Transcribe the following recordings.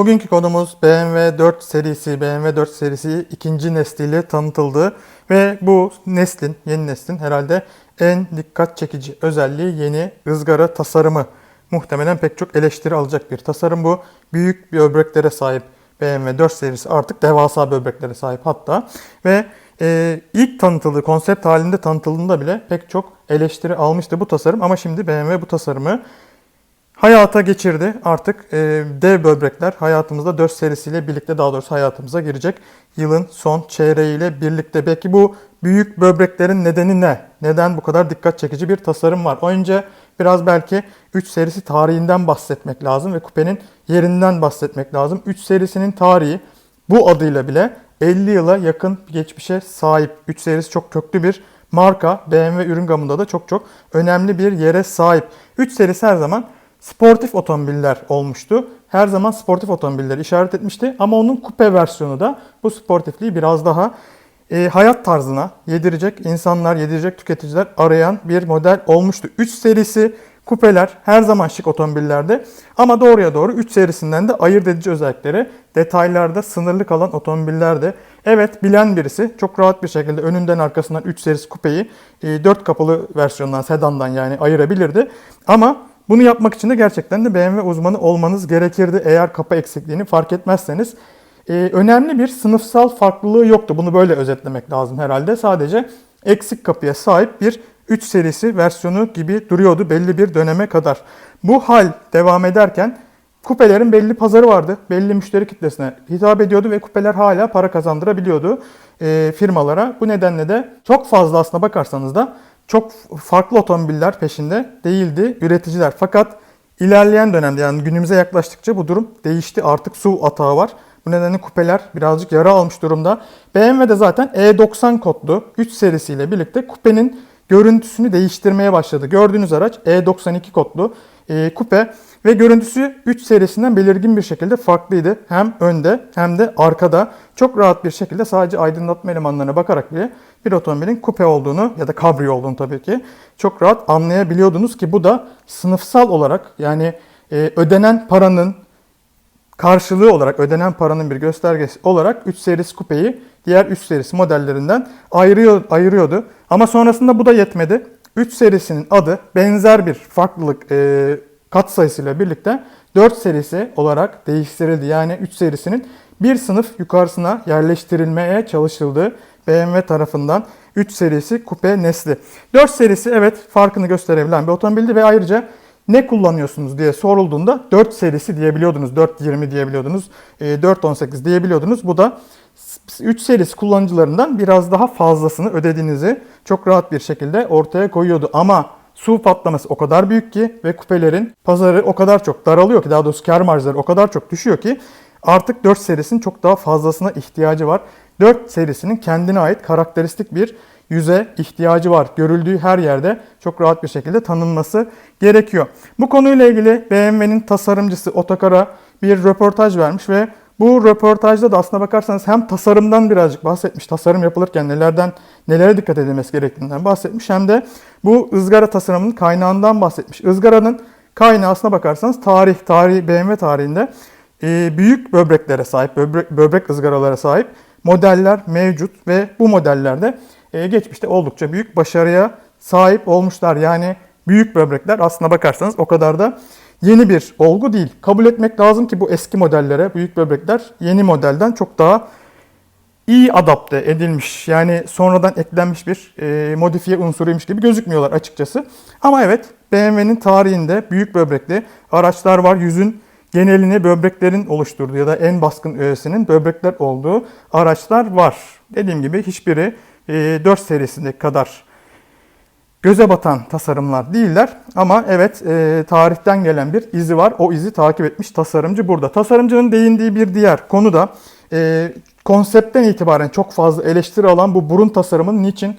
Bugünkü konumuz BMW 4 serisi, BMW 4 serisi ikinci nesliyle tanıtıldı ve bu neslin, yeni neslin herhalde en dikkat çekici özelliği yeni ızgara tasarımı. Muhtemelen pek çok eleştiri alacak bir tasarım bu. Büyük böbreklere sahip BMW 4 serisi artık devasa böbreklere sahip hatta ve e, ilk tanıtıldığı konsept halinde tanıtıldığında bile pek çok eleştiri almıştı bu tasarım ama şimdi BMW bu tasarımı hayata geçirdi. Artık e, dev böbrekler hayatımızda 4 serisiyle birlikte daha doğrusu hayatımıza girecek. Yılın son çeyreğiyle birlikte. Belki bu büyük böbreklerin nedeni ne? Neden bu kadar dikkat çekici bir tasarım var? Önce biraz belki 3 serisi tarihinden bahsetmek lazım ve kupenin yerinden bahsetmek lazım. 3 serisinin tarihi bu adıyla bile 50 yıla yakın geçmişe sahip. 3 serisi çok köklü bir marka. BMW ürün gamında da çok çok önemli bir yere sahip. 3 serisi her zaman sportif otomobiller olmuştu. Her zaman sportif otomobilleri işaret etmişti ama onun kupe versiyonu da bu sportifliği biraz daha e, hayat tarzına yedirecek insanlar, yedirecek tüketiciler arayan bir model olmuştu. 3 serisi kupeler her zaman şık otomobillerde ama doğruya doğru 3 serisinden de ayırt edici özellikleri detaylarda sınırlı kalan otomobillerde. Evet bilen birisi çok rahat bir şekilde önünden arkasından 3 serisi kupeyi 4 kapılı versiyondan, sedandan yani ayırabilirdi. Ama bunu yapmak için de gerçekten de BMW uzmanı olmanız gerekirdi eğer kapı eksikliğini fark etmezseniz. Ee, önemli bir sınıfsal farklılığı yoktu. Bunu böyle özetlemek lazım herhalde. Sadece eksik kapıya sahip bir 3 serisi versiyonu gibi duruyordu belli bir döneme kadar. Bu hal devam ederken kupelerin belli pazarı vardı. Belli müşteri kitlesine hitap ediyordu ve kupeler hala para kazandırabiliyordu e, firmalara. Bu nedenle de çok fazla aslına bakarsanız da çok farklı otomobiller peşinde değildi üreticiler. Fakat ilerleyen dönemde yani günümüze yaklaştıkça bu durum değişti. Artık su atağı var. Bu nedenle kupeler birazcık yara almış durumda. BMW de zaten E90 kodlu 3 serisiyle birlikte kupenin görüntüsünü değiştirmeye başladı. Gördüğünüz araç E92 kodlu e, kupe ve görüntüsü 3 serisinden belirgin bir şekilde farklıydı. Hem önde hem de arkada çok rahat bir şekilde sadece aydınlatma elemanlarına bakarak bile bir otomobilin kupe olduğunu ya da kabrio olduğunu tabii ki çok rahat anlayabiliyordunuz ki bu da sınıfsal olarak yani e, ödenen paranın karşılığı olarak ödenen paranın bir göstergesi olarak 3 serisi kupeyi diğer 3 serisi modellerinden ayırıyor, ayırıyordu. Ama sonrasında bu da yetmedi. 3 serisinin adı benzer bir farklılık e, kat sayısıyla birlikte 4 serisi olarak değiştirildi. Yani 3 serisinin bir sınıf yukarısına yerleştirilmeye çalışıldı BMW tarafından 3 serisi kupe nesli. 4 serisi evet farkını gösterebilen bir otomobildi ve ayrıca ne kullanıyorsunuz diye sorulduğunda 4 serisi diyebiliyordunuz, 420 diyebiliyordunuz, 418 diyebiliyordunuz. Bu da 3 serisi kullanıcılarından biraz daha fazlasını ödediğinizi çok rahat bir şekilde ortaya koyuyordu. Ama su patlaması o kadar büyük ki ve kupelerin pazarı o kadar çok daralıyor ki daha doğrusu kar marjları o kadar çok düşüyor ki artık 4 serisinin çok daha fazlasına ihtiyacı var. 4 serisinin kendine ait karakteristik bir yüze ihtiyacı var. Görüldüğü her yerde çok rahat bir şekilde tanınması gerekiyor. Bu konuyla ilgili BMW'nin tasarımcısı Otakar'a bir röportaj vermiş ve bu röportajda da aslına bakarsanız hem tasarımdan birazcık bahsetmiş, tasarım yapılırken nelerden nelere dikkat edilmesi gerektiğinden bahsetmiş hem de bu ızgara tasarımının kaynağından bahsetmiş. Izgaranın kaynağı aslına bakarsanız tarih, tarih BMW tarihinde e, büyük böbreklere sahip, böbrek, böbrek ızgaralara sahip modeller mevcut ve bu modellerde e, geçmişte oldukça büyük başarıya sahip olmuşlar. Yani büyük böbrekler aslına bakarsanız o kadar da yeni bir olgu değil. Kabul etmek lazım ki bu eski modellere büyük böbrekler yeni modelden çok daha iyi adapte edilmiş. Yani sonradan eklenmiş bir e, modifiye unsuruymuş gibi gözükmüyorlar açıkçası. Ama evet BMW'nin tarihinde büyük böbrekli araçlar var. Yüzün genelini böbreklerin oluşturduğu ya da en baskın öğesinin böbrekler olduğu araçlar var. Dediğim gibi hiçbiri 4 serisindeki kadar göze batan tasarımlar değiller. Ama evet e, tarihten gelen bir izi var. O izi takip etmiş tasarımcı burada. Tasarımcının değindiği bir diğer konu da e, konseptten itibaren çok fazla eleştiri alan bu burun tasarımının niçin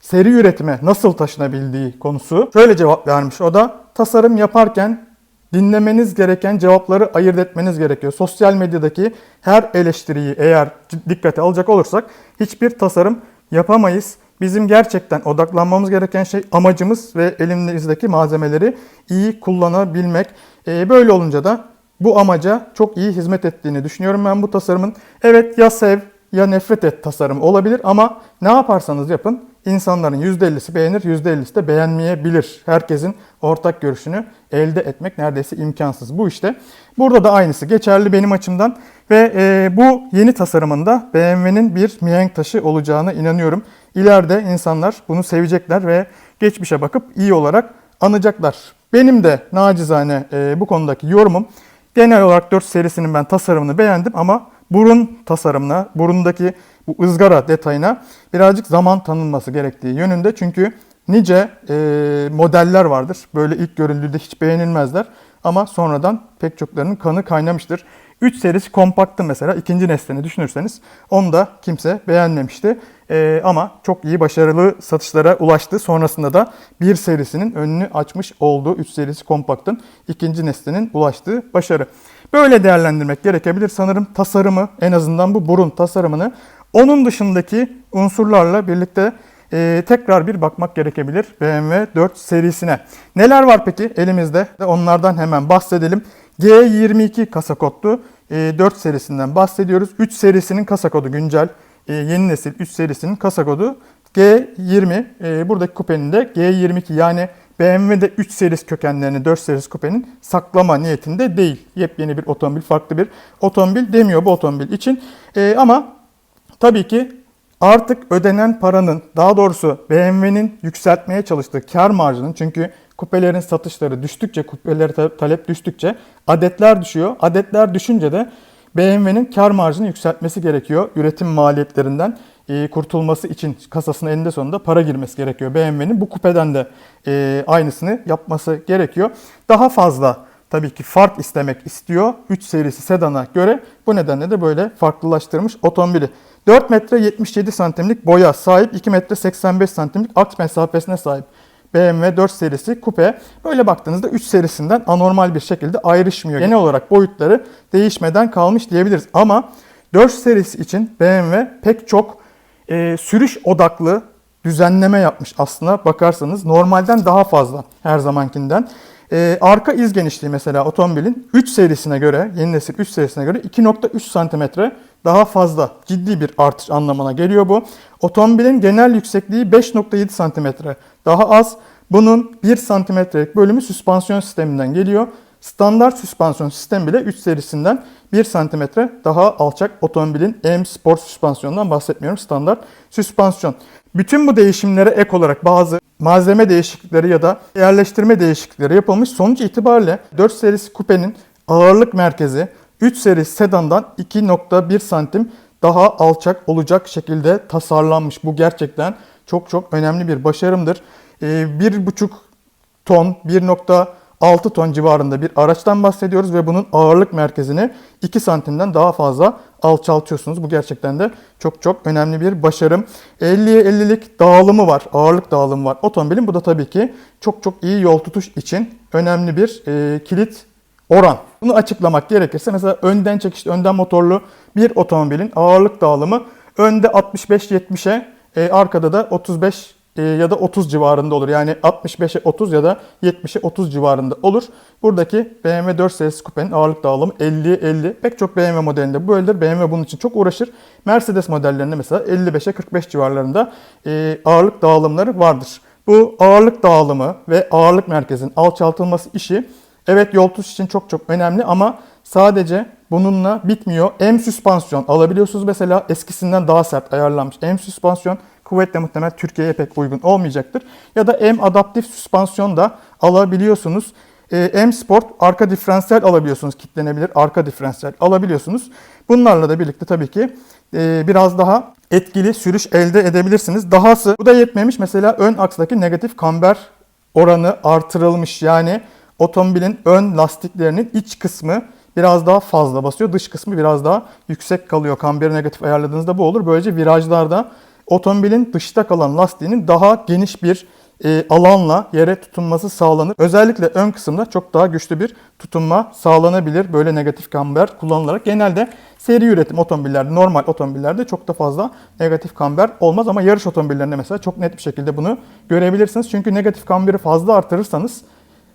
seri üretime nasıl taşınabildiği konusu. Şöyle cevap vermiş o da tasarım yaparken dinlemeniz gereken cevapları ayırt etmeniz gerekiyor. Sosyal medyadaki her eleştiriyi eğer dikkate alacak olursak hiçbir tasarım yapamayız. Bizim gerçekten odaklanmamız gereken şey amacımız ve elimizdeki malzemeleri iyi kullanabilmek. Ee, böyle olunca da bu amaca çok iyi hizmet ettiğini düşünüyorum ben bu tasarımın. Evet ya sev ya nefret et tasarım olabilir ama ne yaparsanız yapın insanların %50'si beğenir, %50'si de beğenmeyebilir. Herkesin ortak görüşünü elde etmek neredeyse imkansız bu işte. Burada da aynısı geçerli benim açımdan ve e, bu yeni tasarımında BMW'nin bir mihenk taşı olacağına inanıyorum. İleride insanlar bunu sevecekler ve geçmişe bakıp iyi olarak anacaklar. Benim de nacizane e, bu konudaki yorumum genel olarak 4 serisinin ben tasarımını beğendim ama burun tasarımına, burundaki bu ızgara detayına birazcık zaman tanınması gerektiği yönünde. Çünkü nice e, modeller vardır. Böyle ilk görüldüğünde hiç beğenilmezler. Ama sonradan pek çoklarının kanı kaynamıştır. 3 serisi kompaktı mesela. ikinci neslini düşünürseniz onu da kimse beğenmemişti. E, ama çok iyi başarılı satışlara ulaştı. Sonrasında da 1 serisinin önünü açmış oldu. 3 serisi kompaktın ikinci neslinin ulaştığı başarı. Böyle değerlendirmek gerekebilir sanırım tasarımı en azından bu burun tasarımını onun dışındaki unsurlarla birlikte e, tekrar bir bakmak gerekebilir BMW 4 serisine. Neler var peki elimizde? Onlardan hemen bahsedelim. G22 kasa kodlu e, 4 serisinden bahsediyoruz. 3 serisinin kasa kodu güncel. E, yeni nesil 3 serisinin kasa kodu G20. E, buradaki kupenin de G22 yani BMW'de 3 serisi kökenlerini 4 serisi kupenin saklama niyetinde değil. Yepyeni bir otomobil, farklı bir otomobil demiyor bu otomobil için. E, ama tabii ki artık ödenen paranın, daha doğrusu BMW'nin yükseltmeye çalıştığı kar marjının çünkü kupelerin satışları düştükçe, kupelere ta- talep düştükçe adetler düşüyor. Adetler düşünce de BMW'nin kar marjını yükseltmesi gerekiyor. Üretim maliyetlerinden e, kurtulması için kasasına eninde sonunda para girmesi gerekiyor. BMW'nin bu kupeden de e, aynısını yapması gerekiyor. Daha fazla tabii ki fark istemek istiyor. 3 serisi sedana göre bu nedenle de böyle farklılaştırmış otomobili. 4 metre 77 santimlik boya sahip, 2 metre 85 santimlik aks mesafesine sahip. BMW 4 serisi kupe. Böyle baktığınızda 3 serisinden anormal bir şekilde ayrışmıyor. Genel olarak boyutları değişmeden kalmış diyebiliriz. Ama 4 serisi için BMW pek çok e, sürüş odaklı düzenleme yapmış aslına bakarsanız. Normalden daha fazla her zamankinden. E, arka iz genişliği mesela otomobilin 3 serisine göre, yeni nesil 3 serisine göre 2.3 santimetre daha fazla ciddi bir artış anlamına geliyor bu. Otomobilin genel yüksekliği 5.7 santimetre daha az. Bunun 1 santimetrelik bölümü süspansiyon sisteminden geliyor. Standart süspansiyon sistemi bile 3 serisinden 1 santimetre daha alçak otomobilin M Sport süspansiyonundan bahsetmiyorum. Standart süspansiyon. Bütün bu değişimlere ek olarak bazı malzeme değişiklikleri ya da yerleştirme değişiklikleri yapılmış. Sonuç itibariyle 4 serisi kupenin ağırlık merkezi 3 seri sedandan 2.1 santim daha alçak olacak şekilde tasarlanmış. Bu gerçekten çok çok önemli bir başarımdır. Ee, 1.5 ton, 1.6 ton civarında bir araçtan bahsediyoruz ve bunun ağırlık merkezini 2 santimden daha fazla alçaltıyorsunuz. Bu gerçekten de çok çok önemli bir başarım. 50'ye 50'lik dağılımı var, ağırlık dağılımı var otomobilin. Bu da tabii ki çok çok iyi yol tutuş için önemli bir e, kilit oran. Bunu açıklamak gerekirse mesela önden çekişli, önden motorlu bir otomobilin ağırlık dağılımı önde 65-70'e, e, arkada da 35 e, ya da 30 civarında olur. Yani 65'e 30 ya da 70'e 30 civarında olur. Buradaki BMW 4 serisi kupenin ağırlık dağılımı 50'ye 50. Pek çok BMW modelinde böyledir. BMW bunun için çok uğraşır. Mercedes modellerinde mesela 55'e 45 civarlarında e, ağırlık dağılımları vardır. Bu ağırlık dağılımı ve ağırlık merkezinin alçaltılması işi Evet yol için çok çok önemli ama sadece bununla bitmiyor. M süspansiyon alabiliyorsunuz mesela eskisinden daha sert ayarlanmış. M süspansiyon kuvvetle muhtemel Türkiye'ye pek uygun olmayacaktır. Ya da M adaptif süspansiyon da alabiliyorsunuz. E, M Sport arka diferansiyel alabiliyorsunuz. Kitlenebilir arka diferansiyel alabiliyorsunuz. Bunlarla da birlikte tabii ki e, biraz daha etkili sürüş elde edebilirsiniz. Dahası bu da yetmemiş. Mesela ön akstaki negatif kamber oranı artırılmış. Yani otomobilin ön lastiklerinin iç kısmı biraz daha fazla basıyor. Dış kısmı biraz daha yüksek kalıyor. Kamberi negatif ayarladığınızda bu olur. Böylece virajlarda otomobilin dışta kalan lastiğinin daha geniş bir e, alanla yere tutunması sağlanır. Özellikle ön kısımda çok daha güçlü bir tutunma sağlanabilir. Böyle negatif kamber kullanılarak. Genelde seri üretim otomobillerde, normal otomobillerde çok da fazla negatif kamber olmaz. Ama yarış otomobillerinde mesela çok net bir şekilde bunu görebilirsiniz. Çünkü negatif kamberi fazla artırırsanız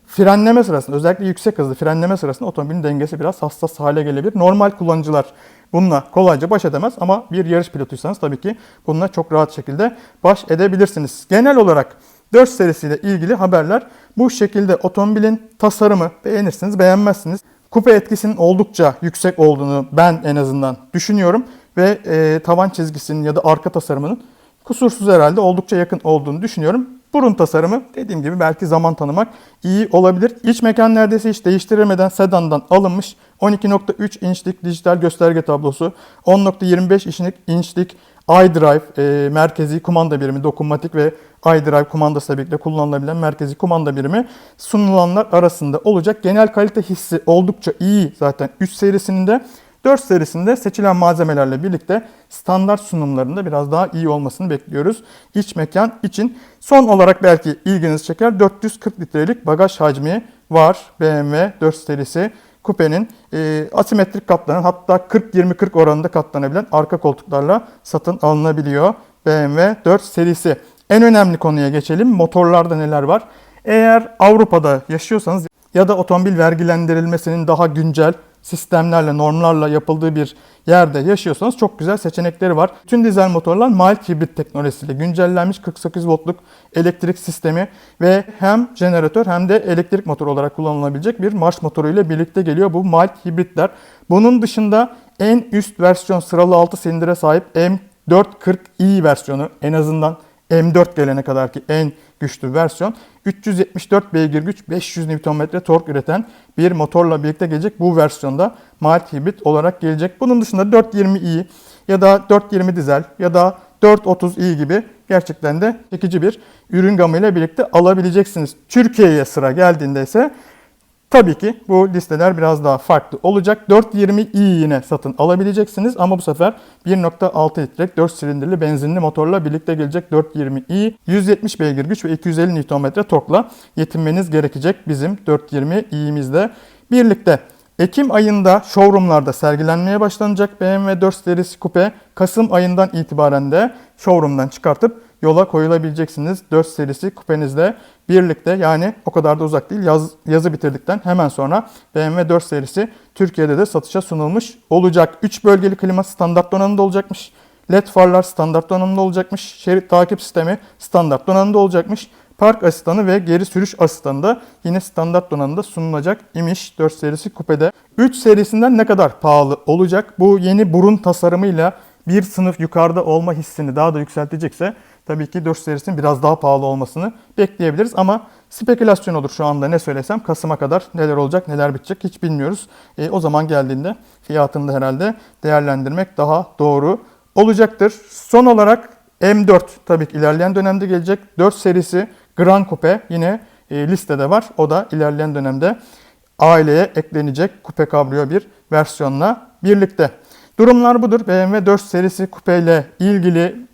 frenleme sırasında özellikle yüksek hızlı frenleme sırasında otomobilin dengesi biraz hassas hale gelebilir. Normal kullanıcılar bununla kolayca baş edemez ama bir yarış pilotuysanız tabii ki bununla çok rahat şekilde baş edebilirsiniz. Genel olarak 4 serisiyle ilgili haberler bu şekilde otomobilin tasarımı beğenirsiniz beğenmezsiniz. Kupe etkisinin oldukça yüksek olduğunu ben en azından düşünüyorum ve e, tavan çizgisinin ya da arka tasarımının kusursuz herhalde oldukça yakın olduğunu düşünüyorum. Burun tasarımı dediğim gibi belki zaman tanımak iyi olabilir. İç mekan neredeyse hiç değiştirilmeden sedandan alınmış 12.3 inçlik dijital gösterge tablosu, 10.25 inçlik, iDrive e, merkezi kumanda birimi, dokunmatik ve iDrive kumandasıyla birlikte kullanılabilen merkezi kumanda birimi sunulanlar arasında olacak. Genel kalite hissi oldukça iyi zaten 3 serisinin de. 4 serisinde seçilen malzemelerle birlikte standart sunumlarında biraz daha iyi olmasını bekliyoruz. İç mekan için. Son olarak belki ilginizi çeker 440 litrelik bagaj hacmi var BMW 4 serisi kupenin e, asimetrik katlanan hatta 40-20-40 oranında katlanabilen arka koltuklarla satın alınabiliyor BMW 4 serisi. En önemli konuya geçelim. Motorlarda neler var? Eğer Avrupa'da yaşıyorsanız ya da otomobil vergilendirilmesinin daha güncel sistemlerle, normlarla yapıldığı bir yerde yaşıyorsanız çok güzel seçenekleri var. Tüm dizel motorlar mild hibrit teknolojisiyle güncellenmiş 48 voltluk elektrik sistemi ve hem jeneratör hem de elektrik motoru olarak kullanılabilecek bir marş motoru ile birlikte geliyor bu mild hibritler. Bunun dışında en üst versiyon sıralı 6 silindire sahip M440i versiyonu en azından M4 gelene kadar ki en güçlü versiyon 374 beygir güç 500 Nm tork üreten bir motorla birlikte gelecek bu versiyonda mild hibrit olarak gelecek. Bunun dışında 420i ya da 420 dizel ya da 430i gibi gerçekten de çekici bir ürün gamıyla birlikte alabileceksiniz. Türkiye'ye sıra geldiğinde ise Tabii ki bu listeler biraz daha farklı olacak. 420i yine satın alabileceksiniz ama bu sefer 1.6 litrelik 4 silindirli benzinli motorla birlikte gelecek 420i 170 beygir güç ve 250 Nm torkla yetinmeniz gerekecek bizim 420i'mizde birlikte. Ekim ayında showroomlarda sergilenmeye başlanacak BMW 4 serisi kupe Kasım ayından itibaren de showroomdan çıkartıp yola koyulabileceksiniz 4 serisi kupenizle birlikte yani o kadar da uzak değil yaz, yazı bitirdikten hemen sonra BMW 4 serisi Türkiye'de de satışa sunulmuş olacak. 3 bölgeli klima standart donanımda olacakmış. LED farlar standart donanımda olacakmış. Şerit takip sistemi standart donanımda olacakmış. Park asistanı ve geri sürüş asistanı da yine standart donanımda sunulacak imiş 4 serisi kupede. 3 serisinden ne kadar pahalı olacak? Bu yeni burun tasarımıyla bir sınıf yukarıda olma hissini daha da yükseltecekse tabii ki 4 serisinin biraz daha pahalı olmasını bekleyebiliriz. Ama spekülasyon olur şu anda ne söylesem. Kasım'a kadar neler olacak neler bitecek hiç bilmiyoruz. E, o zaman geldiğinde fiyatını da herhalde değerlendirmek daha doğru olacaktır. Son olarak M4 tabii ki ilerleyen dönemde gelecek. 4 serisi Grand Coupe yine e, listede var. O da ilerleyen dönemde aileye eklenecek kupe kabrio bir versiyonla birlikte. Durumlar budur. BMW 4 serisi kupe ile ilgili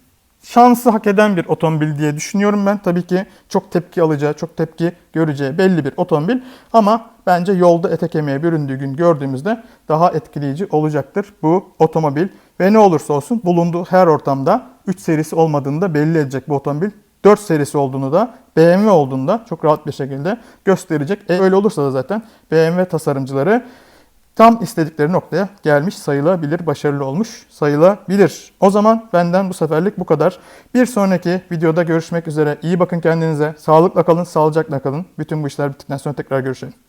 şansı hak eden bir otomobil diye düşünüyorum ben. Tabii ki çok tepki alacağı, çok tepki göreceği belli bir otomobil. Ama bence yolda ete kemiğe büründüğü gün gördüğümüzde daha etkileyici olacaktır bu otomobil. Ve ne olursa olsun bulunduğu her ortamda 3 serisi olmadığını da belli edecek bu otomobil. 4 serisi olduğunu da BMW olduğunu da çok rahat bir şekilde gösterecek. E öyle olursa da zaten BMW tasarımcıları tam istedikleri noktaya gelmiş sayılabilir, başarılı olmuş sayılabilir. O zaman benden bu seferlik bu kadar. Bir sonraki videoda görüşmek üzere. İyi bakın kendinize. Sağlıkla kalın, sağlıcakla kalın. Bütün bu işler bittikten sonra tekrar görüşelim.